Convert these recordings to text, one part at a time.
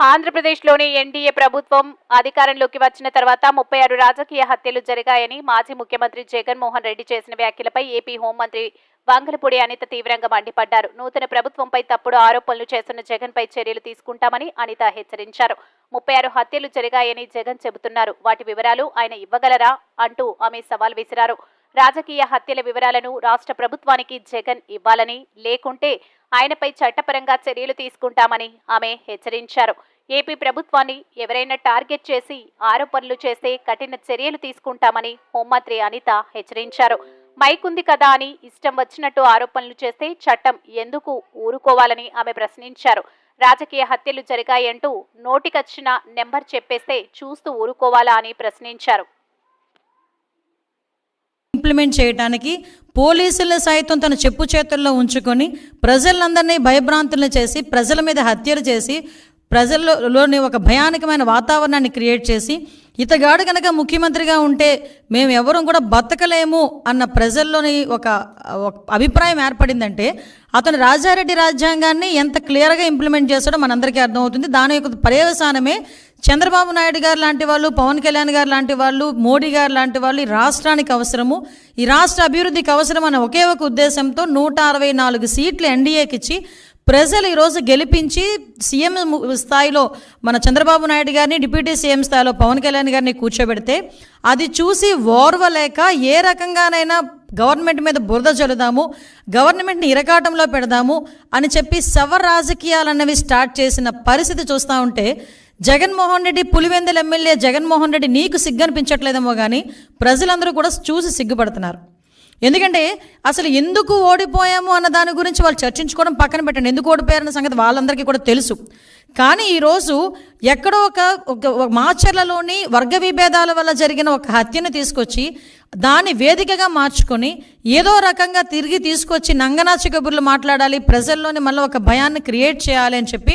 ఆంధ్రప్రదేశ్లోని ఎన్డీఏ ప్రభుత్వం అధికారంలోకి వచ్చిన తర్వాత ముప్పై ఆరు రాజకీయ హత్యలు జరిగాయని మాజీ ముఖ్యమంత్రి జగన్మోహన్ రెడ్డి చేసిన వ్యాఖ్యలపై ఏపీ హోంమంత్రి వంగలపూడి అనిత తీవ్రంగా మండిపడ్డారు. నూతన ప్రభుత్వంపై తప్పుడు ఆరోపణలు చేస్తున్న జగన్పై చర్యలు తీసుకుంటామని అనిత హెచ్చరించారు. ముప్పై ఆరు హత్యలు జరిగాయని జగన్ చెబుతున్నారు. వాటి వివరాలు ఆయన ఇవ్వగలరా అంటూ ఆమె సవాల్ విసిరారు. రాజకీయ హత్యల వివరాలను రాష్ట్ర ప్రభుత్వానికి జగన్ ఇవ్వాలని లేకుంటే ఆయనపై చట్టపరంగా చర్యలు తీసుకుంటామని ఆమె హెచ్చరించారు. ఏపీ ప్రభుత్వాన్ని ఎవరైనా టార్గెట్ చేసి ఆరోపణలు చేస్తే కఠిన చర్యలు తీసుకుంటామని హోంమంత్రి అనిత హెచ్చరించారు. మైక్ ఉంది కదా అని ఇష్టం వచ్చినట్టు ఆరోపణలు చేస్తే చట్టం ఎందుకు ఊరుకోవాలని ఆమె ప్రశ్నించారు. రాజకీయ హత్యలు జరిగాయంటూ నోటికొచ్చిన నెంబర్ చెప్పేస్తే చూస్తూ ఊరుకోవాలా అని ప్రశ్నించారు. ఇంప్లిమెంట్ చేయడానికి పోలీసులు సైతం తన చెప్పు చేతుల్లో ఉంచుకొని ప్రజలందరినీ భయభ్రాంతులను చేసి ప్రజల మీద హత్యలు చేసి ప్రజల్లోని ఒక భయానకమైన వాతావరణాన్ని క్రియేట్ చేసి ఇతగాడు కనుక ముఖ్యమంత్రిగా ఉంటే మేము ఎవరూ కూడా బతకలేము అన్న ప్రజల్లోని ఒక ఒక అభిప్రాయం ఏర్పడిందంటే అతను రాజారెడ్డి రాజ్యాంగాన్ని ఎంత క్లియర్గా ఇంప్లిమెంట్ చేస్తాడో మనందరికీ అర్థమవుతుంది. దాని యొక్క పర్యవసానమే చంద్రబాబు నాయుడు గారు లాంటి వాళ్ళు పవన్ కళ్యాణ్ గారు లాంటి వాళ్ళు మోడీ గారు లాంటి వాళ్ళు ఈ రాష్ట్రానికి అవసరము. ఈ రాష్ట్ర అభివృద్ధికి అవసరం అనే ఒకే ఒక ఉద్దేశంతో నూట అరవై నాలుగు సీట్లు ఎన్డీఏకి ఇచ్చి ప్రజలు ఈరోజు గెలిపించి సీఎం స్థాయిలో మన చంద్రబాబు నాయుడు గారిని డిప్యూటీ సీఎం స్థాయిలో పవన్ కళ్యాణ్ గారిని కూర్చోబెడితే అది చూసి ఓర్వలేక ఏ రకంగానైనా గవర్నమెంట్ మీద బురద చల్లుదాము గవర్నమెంట్ని ఇరకాటంలో పెడదాము అని చెప్పి సవ రాజకీయాలు అన్నవి స్టార్ట్ చేసిన పరిస్థితి చూస్తూ ఉంటే జగన్మోహన్ రెడ్డి పులివెందుల ఎమ్మెల్యే జగన్మోహన్ రెడ్డి నీకు సిగ్గనిపించట్లేదేమో కానీ ప్రజలందరూ కూడా చూసి సిగ్గుపడుతున్నారు. ఎందుకంటే అసలు ఎందుకు ఓడిపోయాము అన్న దాని గురించి వాళ్ళు చర్చించుకోవడం పక్కన పెట్టండి. ఎందుకు ఓడిపోయారన్న సంగతి వాళ్ళందరికీ కూడా తెలుసు. కానీ ఈరోజు ఎక్కడో ఒక ఒక మాచర్లలోని వర్గ విభేదాల వల్ల జరిగిన ఒక హత్యను తీసుకొచ్చి దాన్ని వేదికగా మార్చుకొని ఏదో రకంగా తిరిగి తీసుకొచ్చి నంగనాచి కబుర్లు మాట్లాడాలి ప్రజల్లోని మళ్ళీ ఒక భయాన్ని క్రియేట్ చేయాలి అని చెప్పి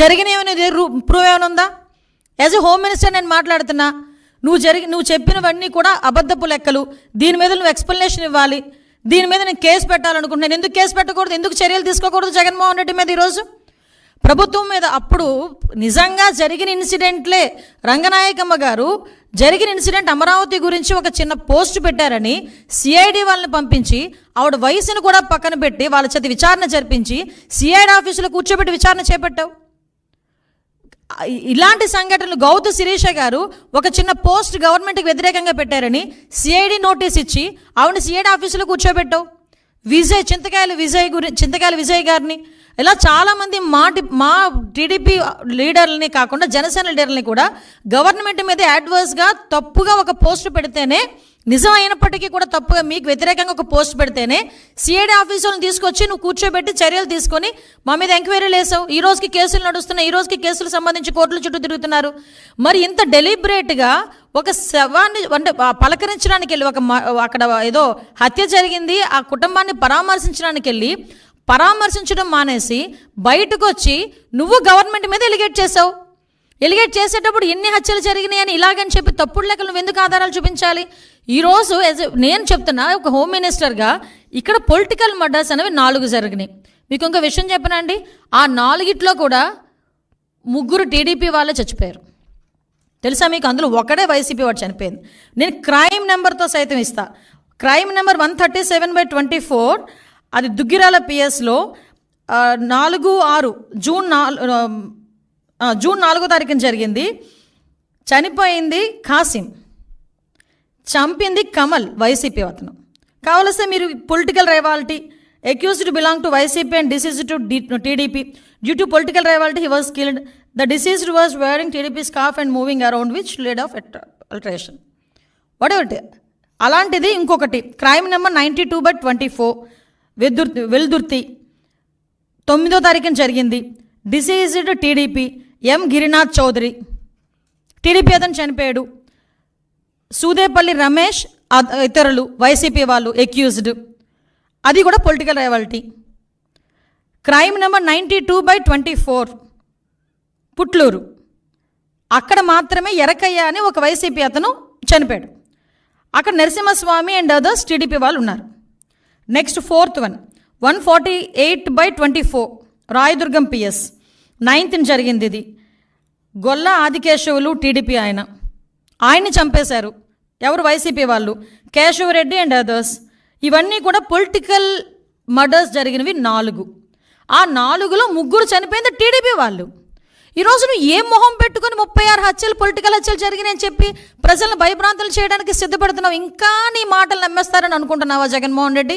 జరిగినవి ప్రూవ్ ఏమైనా ఉందా? యాజ్ ఎ హోమ్ మినిస్టర్ నేను మాట్లాడుతున్నా నువ్వు జరిగి నువ్వు చెప్పినవన్నీ కూడా అబద్ధపు లెక్కలు. దీని మీద నువ్వు ఎక్స్ప్లెనేషన్ ఇవ్వాలి. దీని మీద నేను కేసు పెట్టాలనుకుంటున్నాను ఎందుకు కేసు పెట్టకూడదు? ఎందుకు చర్యలు తీసుకోకూడదు జగన్మోహన్ రెడ్డి మీద ఈరోజు? ప్రభుత్వం మీద అప్పుడు నిజంగా జరిగిన ఇన్సిడెంట్లే రంగనాయకమ్మ గారు జరిగిన ఇన్సిడెంట్ అమరావతి గురించి ఒక చిన్న పోస్ట్ పెట్టారని సిఐడి వాళ్ళని పంపించి ఆవిడ వయసును కూడా పక్కన పెట్టి వాళ్ళ చేతి విచారణ జరిపించి సిఐడి ఆఫీసులో కూర్చోబెట్టి విచారణ చేపట్టావు. ఇలాంటి సంఘటనలు గౌతు శిరీష గారు ఒక చిన్న పోస్ట్ గవర్నమెంట్కి వ్యతిరేకంగా పెట్టారని సిఐడి నోటీస్ ఇచ్చి ఆవిడ సిఐడి ఆఫీసులో కూర్చోబెట్టావు. విజయ్ చింతకాయలు విజయ్ గురి చింతకాయలు విజయ్ గారిని ఇలా చాలామంది మా మా టీడీపీ లీడర్ని కాకుండా జనసేన లీడర్ని కూడా గవర్నమెంట్ మీద అడ్వర్స్గా తప్పుగా ఒక పోస్ట్ పెడితేనే నిజం అయినప్పటికీ కూడా తప్పుగా మీకు వ్యతిరేకంగా ఒక పోస్ట్ పెడితేనే సిఐడి ఆఫీసులను తీసుకొచ్చి నువ్వు కూర్చోబెట్టి చర్యలు తీసుకొని మా మీద ఎంక్వైరీలు వేసావు ఈ రోజుకి కేసులు నడుస్తున్నాయి. ఈ రోజుకి కేసులు సంబంధించి కోర్టుల చుట్టూ తిరుగుతున్నారు. మరి ఇంత డెలిబరేట్గా ఒక శవాన్ని అంటే పలకరించడానికి వెళ్ళి ఒక అక్కడ ఏదో హత్య జరిగింది. ఆ కుటుంబాన్ని పరామర్శించడానికి వెళ్ళి పరామర్శించడం మానేసి బయటకు వచ్చి నువ్వు గవర్నమెంట్ మీద ఎలిగేట్ చేసావు ఎలిగేట్ చేసేటప్పుడు ఎన్ని హత్యలు జరిగినాయి అని ఇలాగని చెప్పి తప్పుడు లెక్కలు నువ్వు ఎందుకు ఆధారాలు చూపించాలి? ఈరోజు నేను చెప్తున్నా ఒక హోమ్ మినిస్టర్గా ఇక్కడ పొలిటికల్ మర్డర్స్ అనేవి నాలుగు జరిగినాయి. మీకు ఇంకో విషయం చెప్పనండి ఆ నాలుగిట్లో కూడా ముగ్గురు టీడీపీ వాళ్ళే చచ్చిపోయారు. తెలుసా మీకు? అందులో ఒకడే వైసీపీ వాడు చనిపోయింది. నేను క్రైమ్ నెంబర్తో సైతం ఇస్తా. Crime number one thirty seven by twenty four అది దుగ్గిరాల పిఎస్లో నాలుగు ఆరు జూన్ నాలుగు జూన్ నాలుగో తారీఖున జరిగింది. చనిపోయింది ఖాసిం చంపింది కమల్ వైసీపీ అతను. కావలస్తే మీరు political rivalry accused belong to YCP and deceased to TDP. Due to political rivalry he was killed the deceased was wearing TDP scarf and moving around which lead of alteration whatever అలాంటిది ఇంకొకటి. Crime number ninety two by twenty four వెదుర్ Veldurthi. తొమ్మిదో తారీఖున జరిగింది. Deceased TDP M Girinath Chowdary. TDP అతను చనిపోయాడు. సూదేపల్లి రమేష్ ఇతరులు YCP వాళ్ళు accused అది కూడా political rivalry crime number ninety two by twenty four Putluru. అక్కడ మాత్రమే ఎరకయ్య అని ఒక వైసీపీ అతను చనిపోయాడు. అక్కడ నరసింహస్వామి అండ్ అదర్స్ టీడీపీ వాళ్ళు ఉన్నారు. Next fourth one one forty eight by twenty four Rayadurgam PS నైన్త్ని జరిగింది ఇది. గొల్ల ఆదికేశవులు టీడీపీ ఆయన. ఆయన్ని చంపేశారు. ఎవరు వైసీపీ వాళ్ళు? కేశవరెడ్డి అండ్ అదర్స్ ఇవన్నీ కూడా పొలిటికల్ మర్డర్స్ జరిగినవి నాలుగు. ఆ నాలుగులో ముగ్గురు చనిపోయింది టీడీపీ వాళ్ళు. ఈరోజు నువ్వు ఏ మొహం పెట్టుకుని ముప్పై ఆరు హత్యలు పొలిటికల్ హత్యలు జరిగినాయని చెప్పి ప్రజలను భయభ్రాంతులు చేయడానికి సిద్ధపడుతున్నావు? ఇంకా నీ మాటలు నమ్మేస్తారని అనుకుంటున్నావా జగన్మోహన్ రెడ్డి?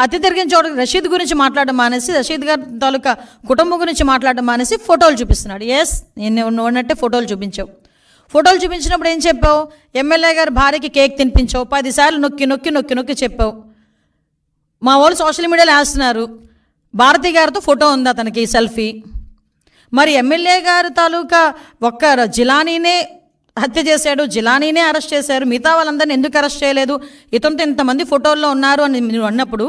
హత్య జరిగిన చోట రషీద్ గురించి మాట్లాడడం మానేసి రషీద్ గారి తాలూకా కుటుంబం గురించి మాట్లాడడం మానేసి ఫోటోలు చూపిస్తున్నాడు. ఎస్ నేను ఉన్నట్టే ఫోటోలు చూపించావు. ఫోటోలు చూపించినప్పుడు ఏం చెప్పావు? ఎమ్మెల్యే గారి భార్యకి కేక్ తినిపించావు. పదిసార్లు నొక్కి నొక్కి నొక్కి నొక్కి చెప్పావు. మా వాళ్ళు సోషల్ మీడియాలో వేస్తున్నారు. భారతి గారితో ఫోటో ఉంది అతనికి సెల్ఫీ. మరి ఎమ్మెల్యే గారి తాలూకా ఒక్క జిలానీనే హత్య చేశాడు జిలానీనే అరెస్ట్ చేశారు. మిగతా వాళ్ళందరినీ ఎందుకు అరెస్ట్ చేయలేదు? ఇతనితో ఇంతమంది ఫోటోల్లో ఉన్నారు అని మీరు అన్నప్పుడు